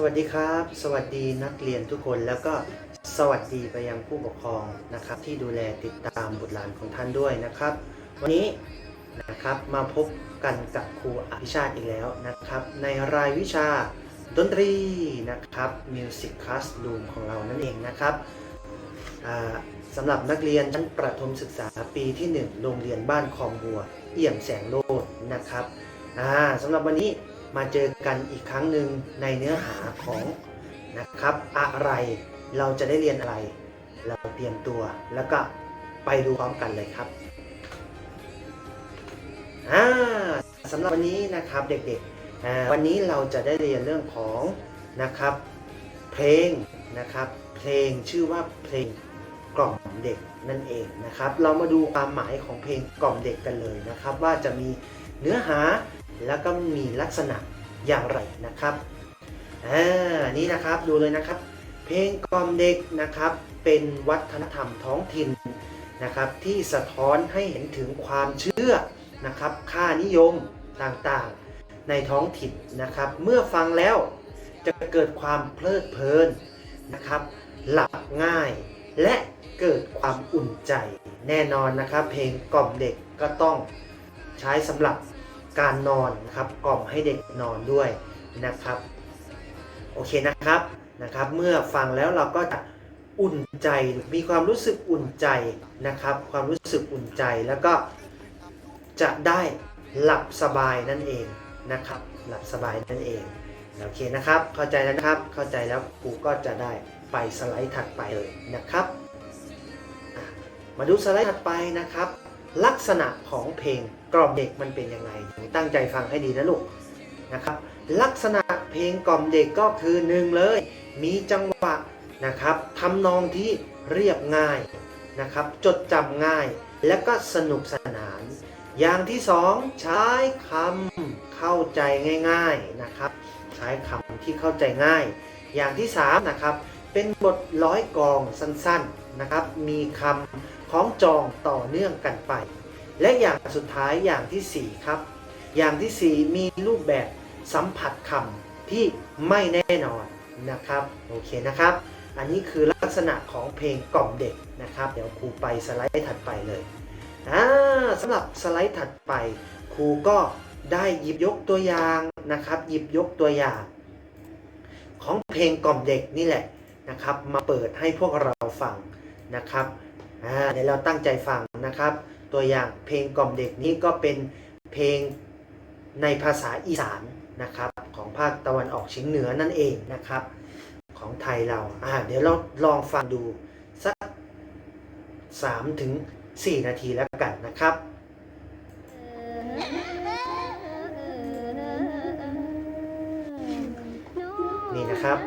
สวัสดีครับ สวัสดีนักเรียนทุกคนแล้วก็สวัสดีไปยังผู้ปกครองนะครับ ที่ดูแลติดตามบุตรหลานของท่านด้วยนะครับ วันนี้นะครับมาพบกันกับครูอภิชาติอีกแล้วนะครับ ในรายวิชาดนตรีนะครับ Music Classroom ของเรานั่นเองนะครับสำหรับนักเรียนชั้นประถมศึกษาปีที่ 1 โรงเรียนบ้านคลองบัว เอี่ยมแสงโลดนะครับสำหรับวันนี้ มาเจอกันอีกครั้งหนึ่งในเนื้อหาของนะครับ อะไรเราจะได้เรียนอะไร เราเตรียมตัวแล้วก็ไปดูพร้อมกันเลยครับสำหรับวันนี้นะครับเด็กๆวันนี้เราจะได้เรียนเรื่องของนะครับ เพลงนะครับเพลงชื่อว่าเพลงกล่อมเด็กนั่นเองนะครับ เรามาดูความหมายของเพลงกล่อมเด็กกันเลยนะครับ ว่าจะมีเนื้อหา แล้วก็มีลักษณะอย่างไรนะครับอ่านี่นะครับดูเลยนะครับ เพลงกล่อมเด็กนะครับ เป็นวัฒนธรรมท้องถิ่นนะครับ ที่สะท้อนให้เห็นถึงความเชื่อนะครับ ค่านิยมต่างๆในท้องถิ่นนะครับ เมื่อฟังแล้วจะเกิดความเพลิดเพลินนะครับ หลับง่าย และเกิดความอุ่นใจ แน่นอนนะครับ เพลงกล่อมเด็กก็ต้องใช้สำหรับ การนอนนะครับกล่อมให้เด็กนอนด้วยนะครับ โอเคนะครับนะครับ เมื่อฟังแล้วเราก็จะอุ่นใจมีความรู้สึกอุ่นใจนะครับ ความรู้สึกอุ่นใจแล้วก็จะได้หลับสบายนั่นเองนะครับ หลับสบายนั่นเองโอเคนะครับ เข้าใจแล้วนะครับ เข้าใจแล้วครูก็จะได้ไปสไลด์ถัดไปเลยนะครับ มาดูสไลด์ถัดไปนะครับ ลักษณะของเพลงกล่อมเด็กมันเป็นยังไง ตั้งใจฟังให้ดีนะลูกนะครับ ลักษณะเพลงกล่อมเด็กก็คือหนึ่งเลย มีจังหวะนะครับทำนองที่เรียบง่ายนะครับ จดจำง่ายและก็สนุกสนาน อย่างที่สองใช้คำเข้าใจง่าย ๆนะครับ ใช้คำที่เข้าใจง่าย อย่างที่สามนะครับเป็นบทร้อยกองสั้นๆนะครับ มีคำ คล้องจองต่อเนื่องกันไป และอย่างสุดท้ายอย่างที่สี่ครับ อย่างที่สี่มีรูปแบบสัมผัสคำที่ไม่แน่นอนนะครับโอเคนะครับ อันนี้คือลักษณะของเพลงกล่อมเด็กนะครับ เดี๋ยวครูไปสไลด์ถัดไปเลยอ่าสำหรับสไลด์ถัดไป ครูก็ได้หยิบยกตัวอย่างนะครับ หยิบยกตัวอย่าง ของเพลงกล่อมเด็กนี่แหละนะครับ มาเปิดให้พวกเราฟังนะครับ อ่าเดี๋ยวเราตั้งใจฟังนะครับ ตัวอย่างเพลงกล่อมเด็กนี้ก็เป็นเพลงในภาษาอีสานนะครับของภาคตะวันออกเฉียงเหนือนั่นเองนะครับ ของไทยเราอ่าเดี๋ยวเราลองฟังดูสัก3ถึง4นาทีแล้วกันนะครับนี่นะครับ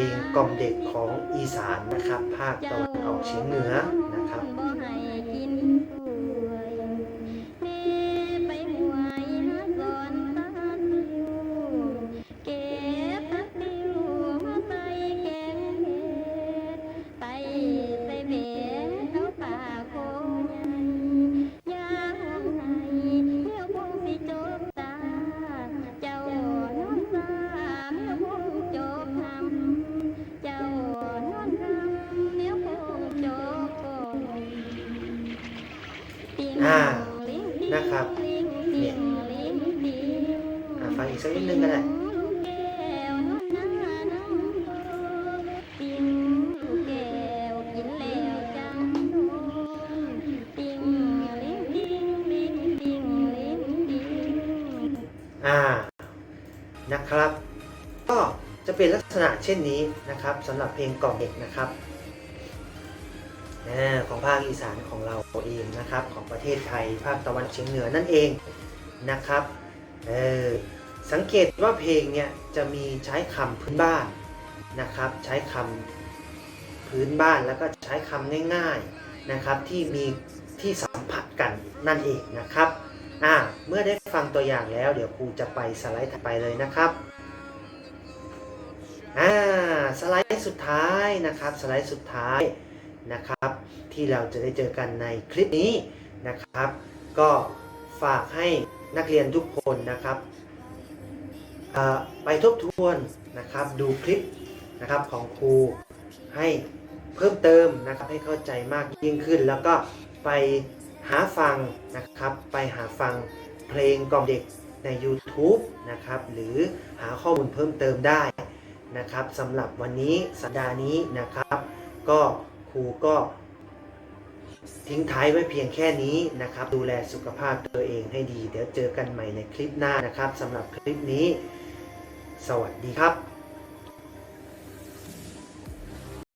ลงกล่อมเด็กของอีสานนะครับ ภาคตะวันออกเฉียงเหนือนะครับ อ่า นะครับเนี่ยอ่าฟังอีกสักนิดนึงก็ได้อ่านะครับ ก็จะเป็นลักษณะเช่นนี้นะครับสำหรับเพลงกล่อมเด็กนะครับอา ของภาคอีสานของเราเองนะครับ ของประเทศไทยภาคตะวันเฉียงเหนือนั่นเองนะครับเออสังเกตว่าเพลงเนี่ยจะมีใช้คำพื้นบ้านนะครับ ใช้คำพื้นบ้านแล้วก็ใช้คำง่ายๆนะครับ ที่มีที่สัมผัสกันนั่นเองนะครับอ่าเมื่อได้ฟังตัวอย่างแล้ว เดี๋ยวครูจะไปสไลด์ถัดไปเลยนะครับอ่าสไลด์สุดท้ายนะครับ สไลด์สุดท้าย นะครับ ที่เราจะได้เจอกันในคลิปนี้นะครับ ก็ฝากให้นักเรียนทุกคนนะครับไปทบทวนนะครับดูคลิปนะครับของครูให้เพิ่มเติมนะครับให้เข้าใจมากยิ่งขึ้น แล้วก็ไปหาฟังนะครับไปหาฟังเพลงกล่อมเด็กใน YouTube นะครับหรือหาข้อมูลเพิ่มเติมได้นะครับสำหรับวันนี้สัปดาห์นี้นะครับ ก็ ครูก็ทิ้งท้ายไว้เพียงแค่นี้นะครับ ดูแลสุขภาพตัวเองให้ดี เดี๋ยวเจอกันใหม่ในคลิปหน้านะครับสำหรับคลิปนี้ สวัสดีครับ